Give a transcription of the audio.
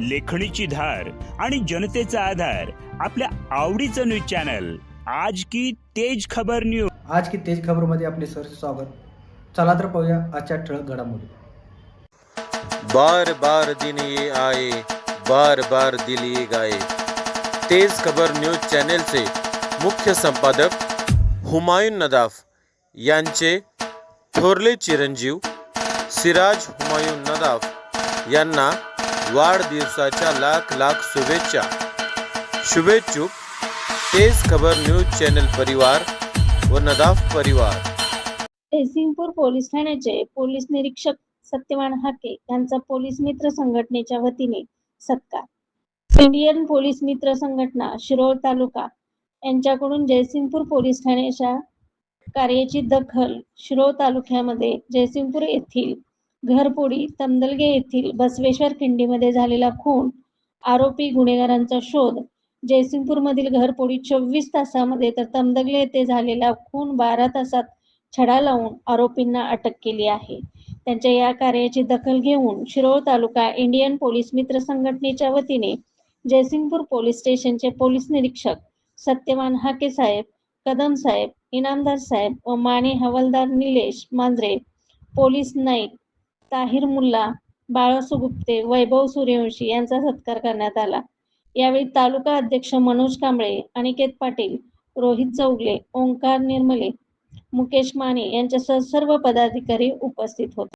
लेखणीची धार आणि जनतेचा आधार आपल्या आवडीचं न्यूज चॅनल. आज की तेज खबर न्यूज आज की तेज खबरमध्ये आपले सर स्वागत. चला तर पाहूया आजच्या ठळक घडामोडी. बार बार दिन ये आए बार बार दिल ये गाए. तेज खबर न्यूज चॅनेलचे मुख्य संपादक हुमायून नदाफ यांचे थोरले चिरंजीव सिराज हुमायून नदाफ यांना वाढदिवसाच्या लाख लाख शुभेच्छा. शुभेच्छुक तेज खबर न्यूज चॅनल परिवार व नदाफ परिवार. जयसिंगपूर पोलीस ठाण्याचे पोलीस निरीक्षक सत्यवान हाके यांचा पोलीस मित्र संघटनेच्या वतीने सत्कार. इंडियन पोलीस मित्र संघटना शिरोळ तालुका यांच्याकडून जयसिंगपूर पोलीस ठाण्याच्या कार्याची दखल शिरोळ तालुक्यामध्ये जयसिंगपूर येथील घरपोडी तमदलगे येथील बसवेश्वर खिंडीमध्ये झालेला खून आरोपी गुन्हेगारांचा शोध जयसिंगपूरमधील घरपोडी चोवीस तासामध्ये तर तमदगले येथे झालेला खून बारा तासात छडा लावून आरोपींना अटक केली आहे. त्यांच्या या कार्याची दखल घेऊन शिरोळ तालुका इंडियन पोलीस मित्र संघटनेच्या वतीने जयसिंगपूर पोलीस स्टेशनचे पोलीस निरीक्षक सत्यवान हाके साहेब कदम साहेब इनामदार साहेब व माने हवालदार निलेश मांजरे पोलीस नाईक ताहिर मुल्ला बाळासू गुप्ते वैभव सूर्यवंशी यांचा सत्कार करण्यात आला. यावेळी तालुका अध्यक्ष मनोज कांबळे अनिकेत पाटील रोहित चौगले ओंकार निर्मले मुकेश माने यांच्यासह सर्व पदाधिकारी उपस्थित होते.